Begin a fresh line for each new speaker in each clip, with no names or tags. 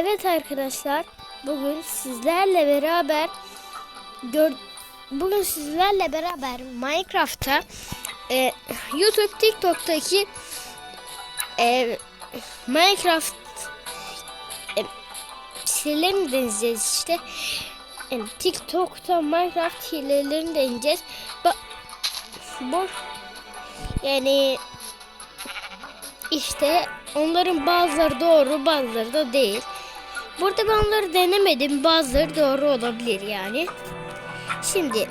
Evet arkadaşlar, bugün sizlerle beraber gör bugün sizlerle beraber Minecraft'ta e, YouTube, TikTok'taki e, Minecraft e, şeylerini deneyeceğiz işte. E, TikTok'ta Minecraft hilelerini deneyeceğiz. Ba bu yani işte onların bazıları doğru bazıları da değil. Burada ben onları denemedim. Bazıları doğru olabilir yani. Şimdi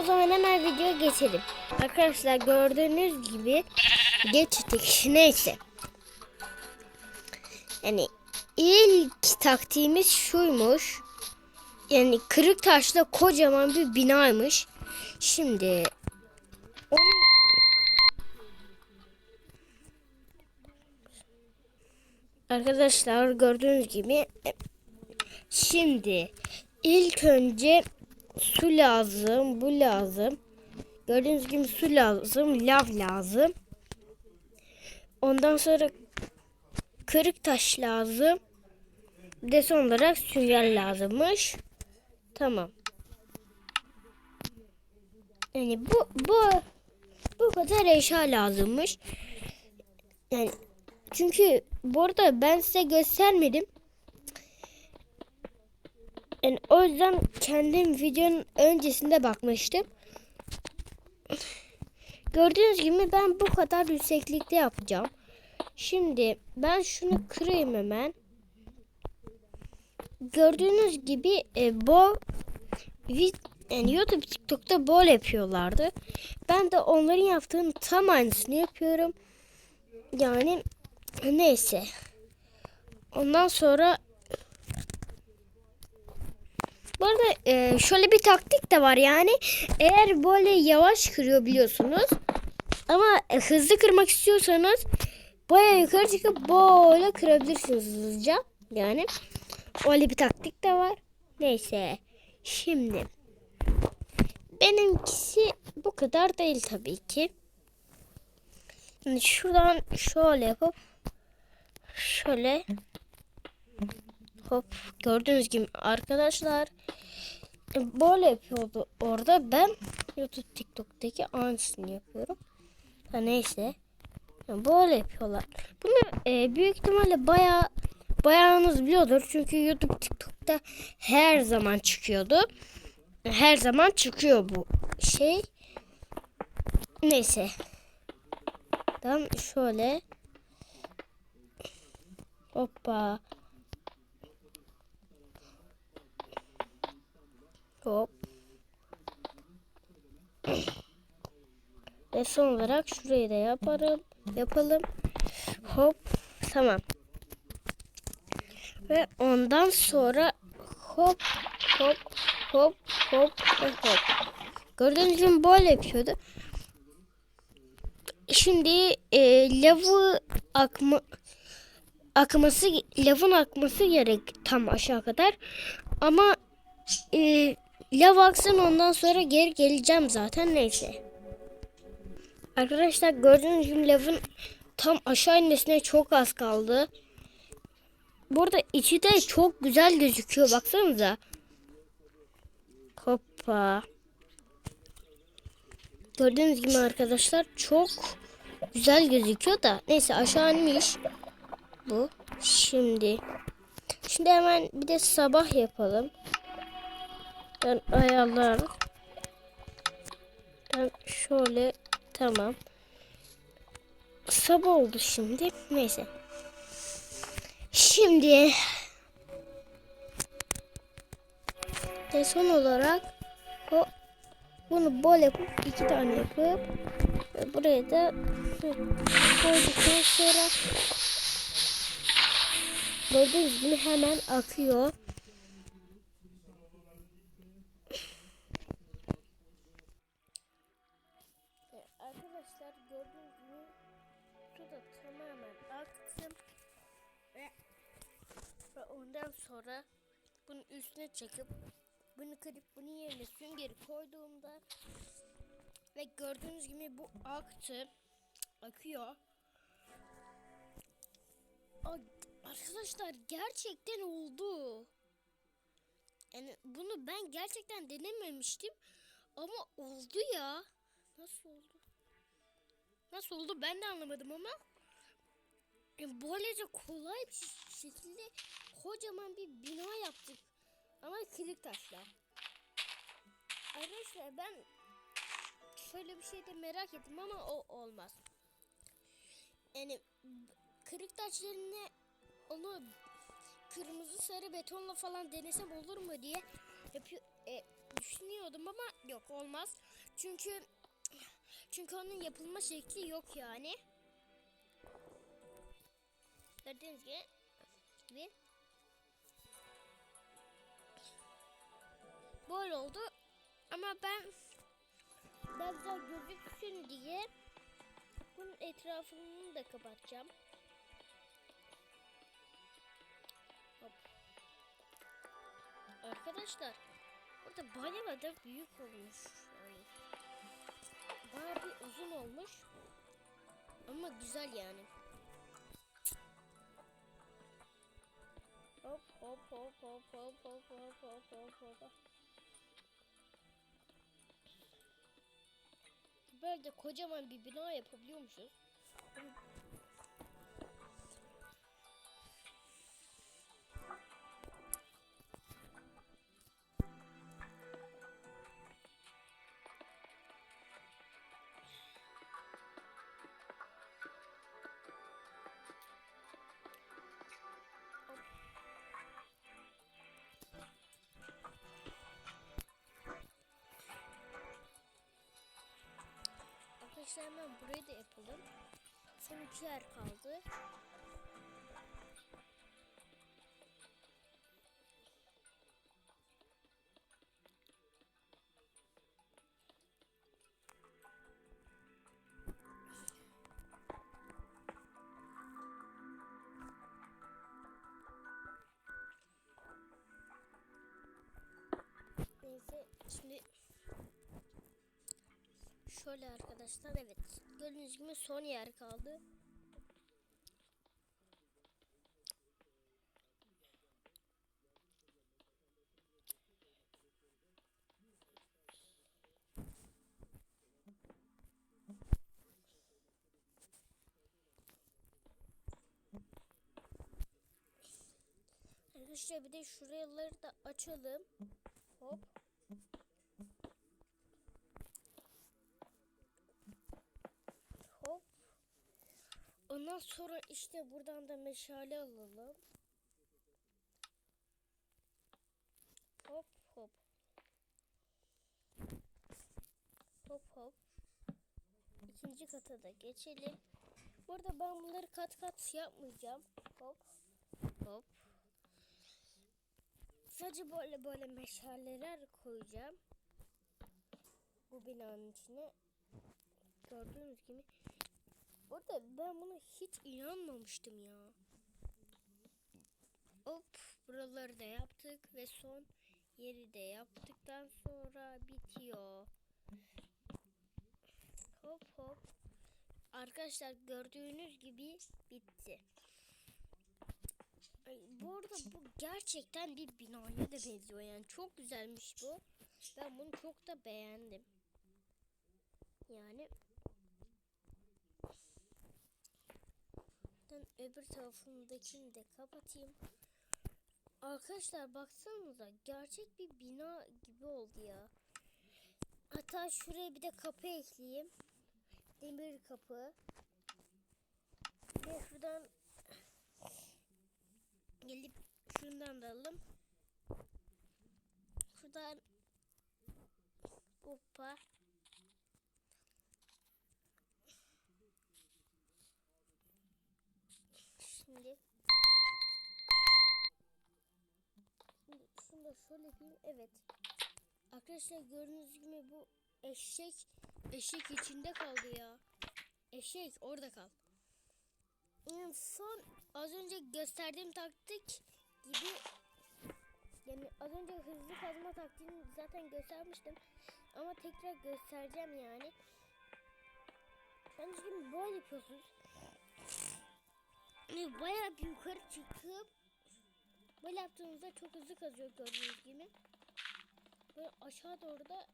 o zaman hemen videoya geçelim. Arkadaşlar gördüğünüz gibi geçtik. Neyse. Yani ilk taktiğimiz şuymuş. Yani kırık taşla kocaman bir binaymış. Şimdi onun Arkadaşlar gördüğünüz gibi şimdi ilk önce su lazım, bu lazım. Gördüğünüz gibi su lazım, lav lazım. Ondan sonra kırık taş lazım. Bir de son olarak sünger lazımmış. Tamam. Yani bu bu bu kadar eşya lazımmış. Yani çünkü bu arada ben size göstermedim. Yani o yüzden kendim videonun öncesinde bakmıştım. Gördüğünüz gibi ben bu kadar yükseklikte yapacağım. Şimdi ben şunu kırayım hemen. Gördüğünüz gibi e, bu yani YouTube TikTok'ta bol yapıyorlardı. Ben de onların yaptığının tam aynısını yapıyorum. Yani Neyse. Ondan sonra bu arada e, şöyle bir taktik de var yani. Eğer böyle yavaş kırıyor biliyorsunuz. Ama e, hızlı kırmak istiyorsanız baya yukarı çıkıp böyle kırabilirsiniz hızlıca. Yani öyle bir taktik de var. Neyse. Şimdi benimkisi bu kadar değil tabii ki Şimdi şuradan şöyle yapıp şöyle hop gördüğünüz gibi arkadaşlar e, böyle yapıyordu orada ben YouTube TikTok'taki aynısını yapıyorum. Ha, neyse böyle yapıyorlar. Bunu e, büyük ihtimalle baya bayağınız biliyordur çünkü YouTube TikTok'ta her zaman çıkıyordu. Her zaman çıkıyor bu şey. Neyse. Tam şöyle Hoppa. Hop. Ve son olarak şurayı da yaparım. Yapalım. Hop. Tamam. Ve ondan sonra hop hop hop hop hop. Gördüğünüz gibi böyle yapıyordu. Şimdi e, lavı akma akması lavın akması gerek tam aşağı kadar. Ama e, lav aksın ondan sonra geri geleceğim zaten neyse. Arkadaşlar gördüğünüz gibi lavın tam aşağı inmesine çok az kaldı. Burada içi de çok güzel gözüküyor baksanıza. Hoppa. Gördüğünüz gibi arkadaşlar çok güzel gözüküyor da neyse aşağı inmiş bu. Şimdi şimdi hemen bir de sabah yapalım. Ben ayarlarım. Ben şöyle tamam. Sabah oldu şimdi. Neyse. Şimdi ve son olarak o bunu bol yapıp iki tane yapıp buraya da koyduktan sonra Gördüğünüz gibi hemen akıyor. Arkadaşlar gördüğünüz gibi su da tamamen aktım. Ve, ve ondan sonra bunun üstüne çekip bunu kırıp bunun yerine süngeri koyduğumda ve gördüğünüz gibi bu aktı. Akıyor. Arkadaşlar gerçekten oldu. Yani bunu ben gerçekten denememiştim. Ama oldu ya. Nasıl oldu? Nasıl oldu ben de anlamadım ama. Yani böylece kolay bir şekilde kocaman bir bina yaptık. Ama kırık taşla. Arkadaşlar ben şöyle bir şey de merak ettim ama o olmaz. Yani kırık taşlarını onu kırmızı sarı betonla falan denesem olur mu diye yapıyor, e, düşünüyordum ama yok olmaz. Çünkü çünkü onun yapılma şekli yok yani. Gördüğünüz gibi. Böyle oldu. Ama ben daha güzel gözüksün diye bunun etrafını da kapatacağım. Hop. Arkadaşlar burada bayağı da büyük olmuş. Bayağı bir uzun olmuş. Ama güzel yani. Hop hop hop hop hop hop hop hop hop hop. Böyle de kocaman bir bina yapabiliyormuşuz. Hemen burayı da yapalım. Son iki yer kaldı. Neyse şimdi Şöyle arkadaşlar evet. Gördüğünüz gibi son yer kaldı. Arkadaşlar bir de şuraları da açalım. Hop. Hop. Ondan sonra işte buradan da meşale alalım. Hop hop. Hop hop. İkinci kata da geçelim. Burada ben bunları kat kat yapmayacağım. Hop. Hop. Sadece böyle böyle meşaleler koyacağım. Bu binanın içine. Gördüğünüz gibi. Burada ben buna hiç inanmamıştım ya. Hop buraları da yaptık ve son yeri de yaptıktan sonra bitiyor. Hop hop. Arkadaşlar gördüğünüz gibi bitti. Ay, bu arada bu gerçekten bir binaya da benziyor yani çok güzelmiş bu. Ben bunu çok da beğendim. Yani ben öbür tarafındakini de kapatayım. Arkadaşlar baksanıza gerçek bir bina gibi oldu ya. Hatta şuraya bir de kapı ekleyeyim. Demir kapı. Ve şuradan gelip şundan da alalım. Şuradan hoppa. Şimdi Şimdi şunu da şöyle yapayım. Evet. Arkadaşlar gördüğünüz gibi bu eşek eşek içinde kaldı ya. Eşek orada kal. Yani son az önce gösterdiğim taktik gibi yani az önce hızlı kazma taktiğini zaten göstermiştim. Ama tekrar göstereceğim yani. Ben şimdi böyle yapıyorsunuz. E, bayağı yukarı çıkıp böyle yaptığımızda çok hızlı kazıyor gördüğünüz gibi. Böyle aşağı doğru da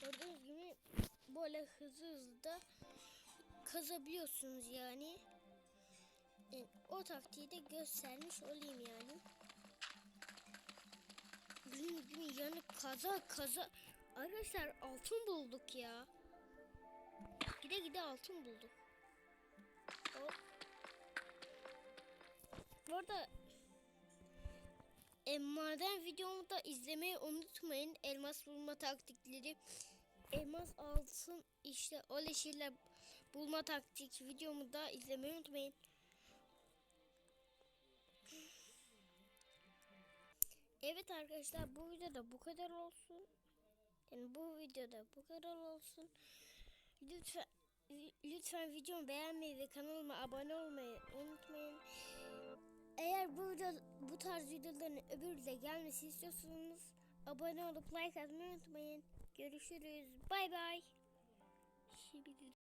gördüğünüz gibi böyle hızlı hızlı da kazabiliyorsunuz yani. Yani o taktiği de göstermiş olayım yani. Gün gün yani kaza kaza. Arkadaşlar altın bulduk ya. Gide gide altın bulduk. O. Bu arada e, maden videomu da izlemeyi unutmayın. Elmas bulma taktikleri. Elmas altın işte öyle şeyler bulma taktik videomu da izlemeyi unutmayın. Evet arkadaşlar bu videoda bu kadar olsun. Yani bu videoda bu kadar olsun. Lütfen lütfen videomu beğenmeyi ve kanalıma abone olmayı unutmayın. Eğer bu video, bu tarz videoların öbürü de gelmesi istiyorsanız abone olup like atmayı unutmayın. Görüşürüz. Bay bay. Şimdi